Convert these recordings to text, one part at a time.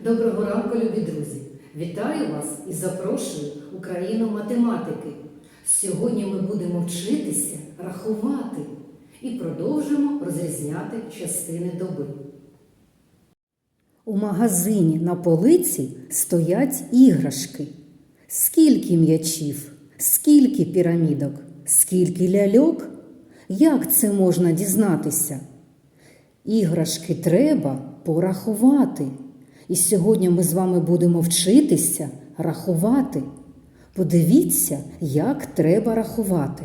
Доброго ранку, любі друзі! Вітаю вас і запрошую у країну математики. Сьогодні ми будемо вчитися рахувати і продовжимо розрізняти частини доби. У магазині на полиці стоять іграшки. Скільки м'ячів, скільки пірамідок, скільки ляльок? Як це можна дізнатися? Іграшки треба порахувати. І сьогодні ми з вами будемо вчитися рахувати. Подивіться, як треба рахувати.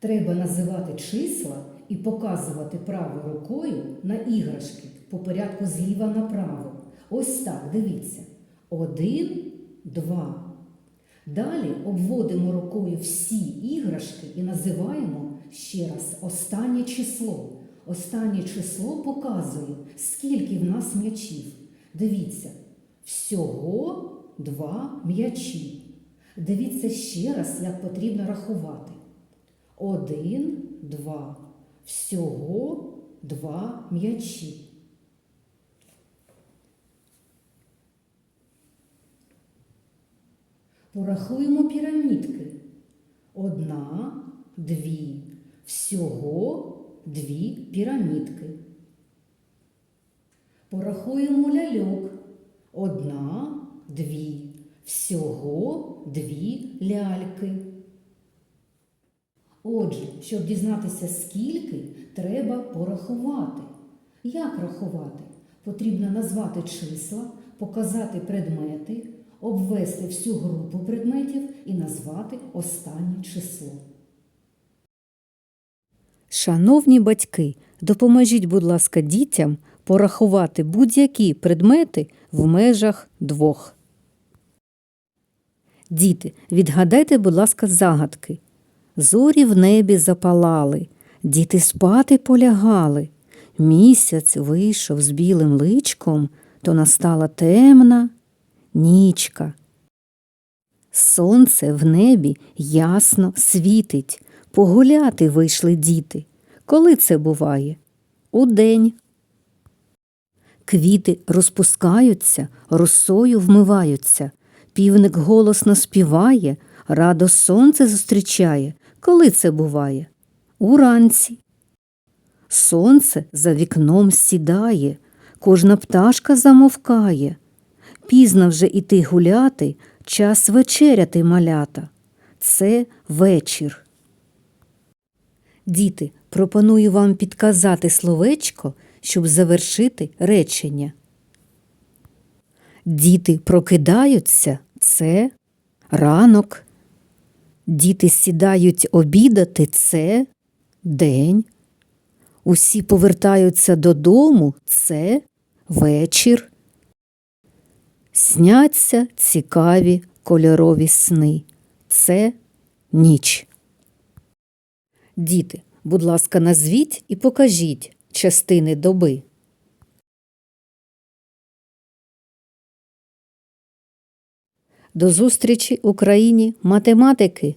Треба називати числа і показувати правою рукою на іграшки по порядку зліва направо. Ось так, дивіться. Один, два. Далі обводимо рукою всі іграшки і називаємо ще раз останнє число. Останнє число показує, скільки в нас м'ячів. Дивіться, всього два м'ячі. Дивіться ще раз, як потрібно рахувати. Один, два. Всього два м'ячі. Порахуємо пірамідки. Одна, дві. Всього дві пірамідки. Порахуємо ляльок. Одна, дві. Всього дві ляльки. Отже, щоб дізнатися скільки, треба порахувати. Як рахувати? Потрібно назвати числа, показати предмети, обвести всю групу предметів і назвати останнє число. Шановні батьки, допоможіть, будь ласка, дітям порахувати будь-які предмети в межах двох. Діти, відгадайте, будь ласка, загадки. Зорі в небі запалали, діти спати полягали. Місяць вийшов з білим личком, то настала темна нічка. Сонце в небі ясно світить. Погуляти вийшли діти. Коли це буває? Удень. Квіти розпускаються, росою вмиваються. Півник голосно співає, радо сонце зустрічає. Коли це буває? Уранці. Сонце за вікном сідає, кожна пташка замовкає. Пізно вже іти гуляти, час вечеряти малята. Це вечір. Діти, пропоную вам підказати словечко, щоб завершити речення. Діти прокидаються це ранок. Діти сідають обідати це день. Усі повертаються додому це вечір. Сняться цікаві кольорові сни. Це ніч. Діти, будь ласка, назвіть і покажіть частини доби. До зустрічі Україні математики!